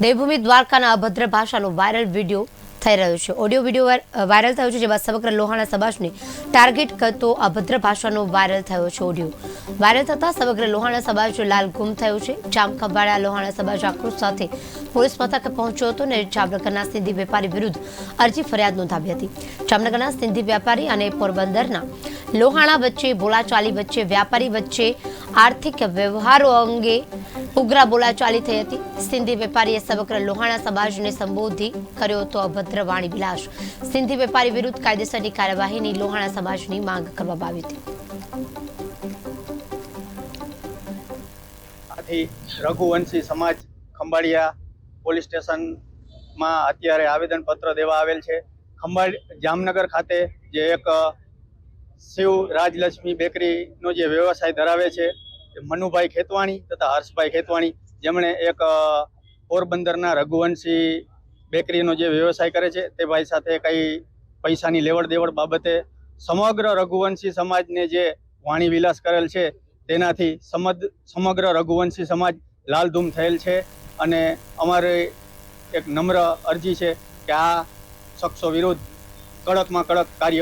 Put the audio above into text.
દેવભૂમિ દ્વારકાના અભદ્ર ભાષાનો વાયરલ વીડિયો થઈ રહ્યો છે. ઓડિયો વીડિયો વાયરલ થયો છે, જેમાં સમગ્ર લોહાણા સમાજને ટાર્ગેટ કરતો અભદ્ર ભાષાનો વાયરલ થયો છે ઓડિયો વાયરલ થતાં સમગ્ર લોહાણા સમાજ લાલ ગુમ થયો છે. જામખંભાળા લોહાણા સમાજ આક્રોશ સાથે પોલીસ મથકે પહોંચ્યો હતો અને જામનગરના સિંધી વેપારી વિરુદ્ધ અરજી ફરિયાદ નોંધાવી હતી. જામનગરના સિંધી વેપારી અને પોરબંદરના લોહાણા વચ્ચે, બોલાચાલી વચ્ચે, વ્યાપારી વચ્ચે, આર્થિક વ્યવહારો અંગે ઉગ્ર બોલાચાલી થઈ હતી. સિંધી વેપારીએ સમગ્ર લોહાણા સમાજને સંબોધી કર્યો હતો અભદ્ર વાણી વિલાસ. સિંધી વેપારી વિરુદ્ધ કાયદેસરની કાર્યવાહીની લોહાણા સમાજની માંગ કરવામાં આવી હતી. રઘુવંશી સમાજ ખંભાળિયા પોલીસ સ્ટેશનમાં અત્યારે આવેદનપત્ર દેવા આવેલ છે. ખંભાળ જામનગર ખાતે જે એક શિવ રાજલક્ષ્મી બેકરીનો જે વ્યવસાય ધરાવે છે મનુભાઈ ખેતવાણી તથા હર્ષભાઈ ખેતવાણી, જેમણે એક પોરબંદરના રઘુવંશી બેકરીનો જે વ્યવસાય કરે છે, તે ભાઈ સાથે કંઈ પૈસાની લેવડ દેવડ બાબતે સમગ્ર રઘુવંશી સમાજને જે વાણી વિલાસ કરેલ છે, તેનાથી સમદ, સમગ્ર રઘુવંશી સમાજ લાલધૂમ થયેલ છે અને અમારી એક નમ્ર અરજી છે કે આ શખ્સો વિરુદ્ધ કડકમાં કડક કાર્ય